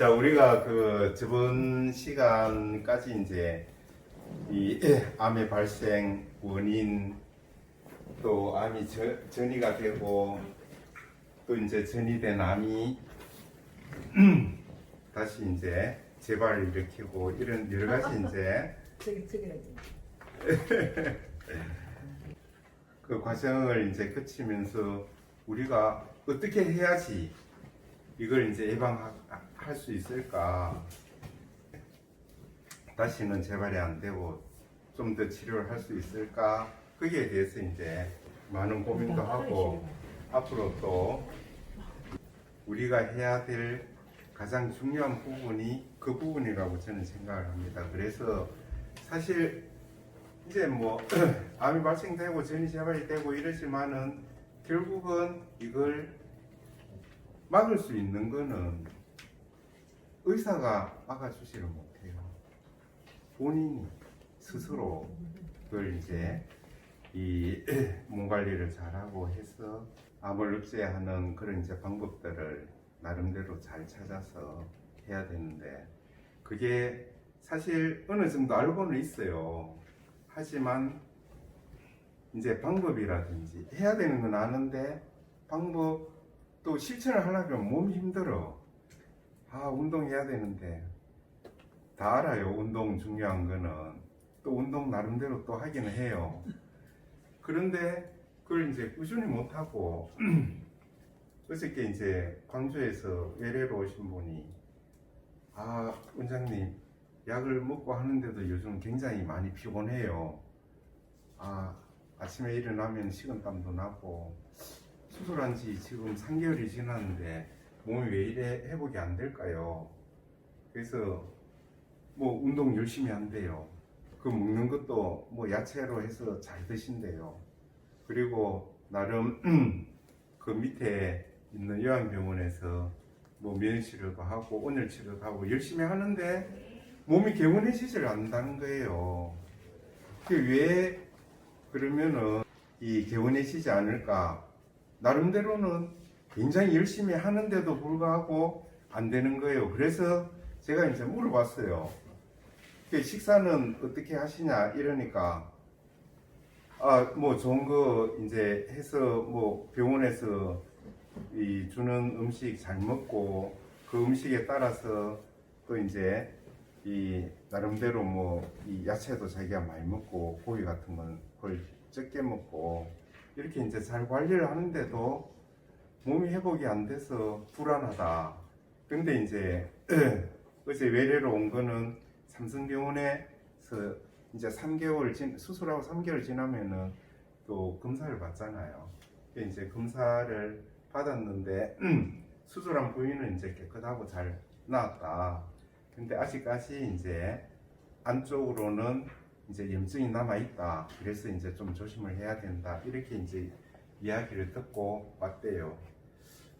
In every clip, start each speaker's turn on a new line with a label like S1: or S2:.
S1: 자, 우리가 그 저번 시간까지 이제 이 암의 발생 원인 또 암이 저- 전이가 되고 또 이제 전이된 암이 다시 이제 재발을 일으키고 이런 여러 가지 이제
S2: 저기.
S1: 그 과정을 이제 거치면서 우리가 어떻게 해야지 이걸 이제 예방 할 수 있을까? 다시는 재발이 안 되고 좀 더 치료를 할 수 있을까? 거기에 대해서 이제 많은 고민도 하고 앞으로 또 우리가 해야 될 가장 중요한 부분이 그 부분이라고 저는 생각을 합니다. 그래서 사실 이제 뭐 암이 발생되고 전이 재발이 되고 이러지만은 결국은 이걸 막을 수 있는 거는 의사가 막아주지를 못해요. 본인이 스스로 그걸 이제 이 몸 관리를 잘하고 해서 암을 억제하는 그런 이제 방법들을 나름대로 잘 찾아서 해야 되는데 그게 사실 어느 정도 알고는 있어요. 하지만 이제 방법이라든지 해야 되는 건 아는데 방법 또 실천을 하려면 몸이 힘들어. 아 운동해야 되는데 다 알아요. 운동 중요한 거는 또 운동 나름대로 또 하기는 해요. 그런데 그걸 이제 꾸준히 못 하고 어저께 이제 광주에서 외래로 오신 분이 아 원장님 약을 먹고 하는데도 요즘 굉장히 많이 피곤해요. 아, 아침에 일어나면 식은땀도 나고 수술한 지 지금 3개월이 지났는데 몸이 왜 이래 회복이 안 될까요? 그래서 뭐 운동 열심히 한대요. 그 먹는 것도 뭐 야채로 해서 잘 드신대요. 그리고 나름 그 밑에 있는 요양병원에서 뭐 면치료도 하고 오늘 치료도 하고 열심히 하는데 몸이 개운해지질 않는다는 거예요. 그게 왜 그러면은 이 개운해지지 않을까? 나름대로는 굉장히 열심히 하는데도 불구하고 안 되는 거예요. 그래서 제가 이제 물어봤어요. 그 식사는 어떻게 하시냐 이러니까 아뭐 좋은 거 이제 해서 뭐 병원에서 이 주는 음식 잘 먹고 그 음식에 따라서 또 이제 이 나름대로 뭐 이 야채도 자기가 많이 먹고 고기 같은 건 거의 적게 먹고 이렇게 이제 잘 관리를 하는데도 몸이 회복이 안 돼서 불안하다. 근데 이제 어제 외래로 온 거는 삼성병원에서 이제 3개월 진, 수술하고 3개월 지나면은 또 검사를 받잖아요. 그 이제 검사를 받았는데 수술한 부위는 이제 깨끗하고 잘 나았다. 근데 아직까지 이제 안쪽으로는 이제 염증이 남아 있다. 그래서 이제 좀 조심을 해야 된다. 이렇게 이제 이야기를 듣고 왔대요.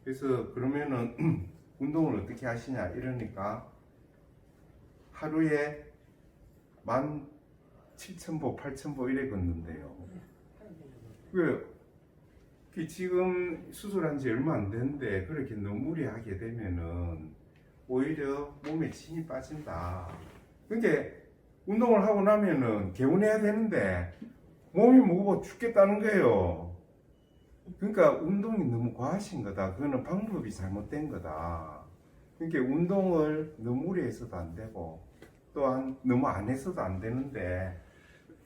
S1: 그래서 그러면은 운동을 어떻게 하시냐 이러니까 하루에 만 7천보, 8천보 이래 걷는데요. 왜? 그 지금 수술한 지 얼마 안 됐는데 그렇게 너무 무리하게 되면은 오히려 몸에 진이 빠진다. 그러니까 운동을 하고 나면은 개운해야 되는데 몸이 무거워 죽겠다는 거예요. 그러니까 운동이 너무 과하신 거다. 그거는 방법이 잘못된 거다. 그러니까 운동을 너무 무리해서도 안 되고 또한 너무 안 했어도 안 되는데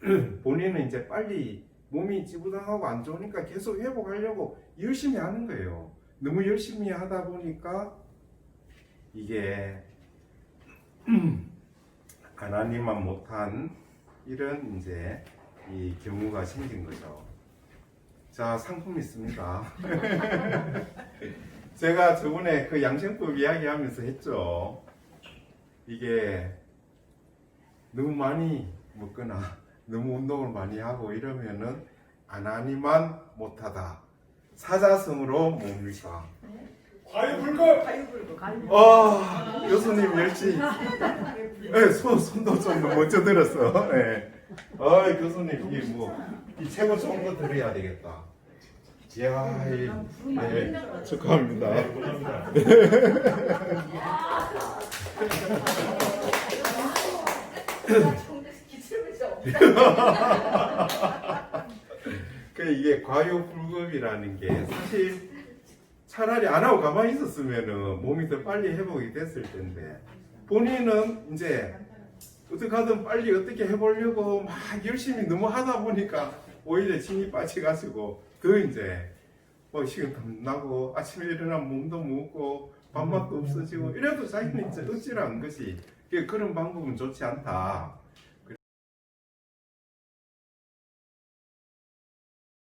S1: 본인은 이제 빨리 몸이 지부당하고 안 좋으니까 계속 회복하려고 열심히 하는 거예요. 너무 열심히 하다 보니까 이게 하나님만 못한 이런 이제 이 경우가 생긴 거죠. 자 상품 있습니다. 제가 저번에 그 양생법 이야기하면서 했죠. 이게 너무 많이 먹거나 너무 운동을 많이 하고 이러면은 하나님만 못하다. 사자성으로 뭡니까?
S3: 과유불급
S2: 가유.
S1: 아, 교수님 열심히. 네, 손, 손도 좀 먼저 들었어. 네. 아, 교수님, 이게 뭐, 이 최고 좋은 거 들어야 되겠다. 이야, 이- 네, 축하합니다. 그 이게 과요불급이라는 게 사실 차라리 안 하고 가만히 있었으면은 몸이 더 빨리 회복이 됐을 텐데 본인은 이제 어떻게 하든 빨리 어떻게 해보려고 막 열심히 너무 하다 보니까 오히려 힘이 빠져가지고 더 이제 뭐 식은땀 나고 아침에 일어나면 몸도 무겁고 밥맛도 없어지고 이래도 자기는 이제 한 것이 그런 방법은 좋지 않다.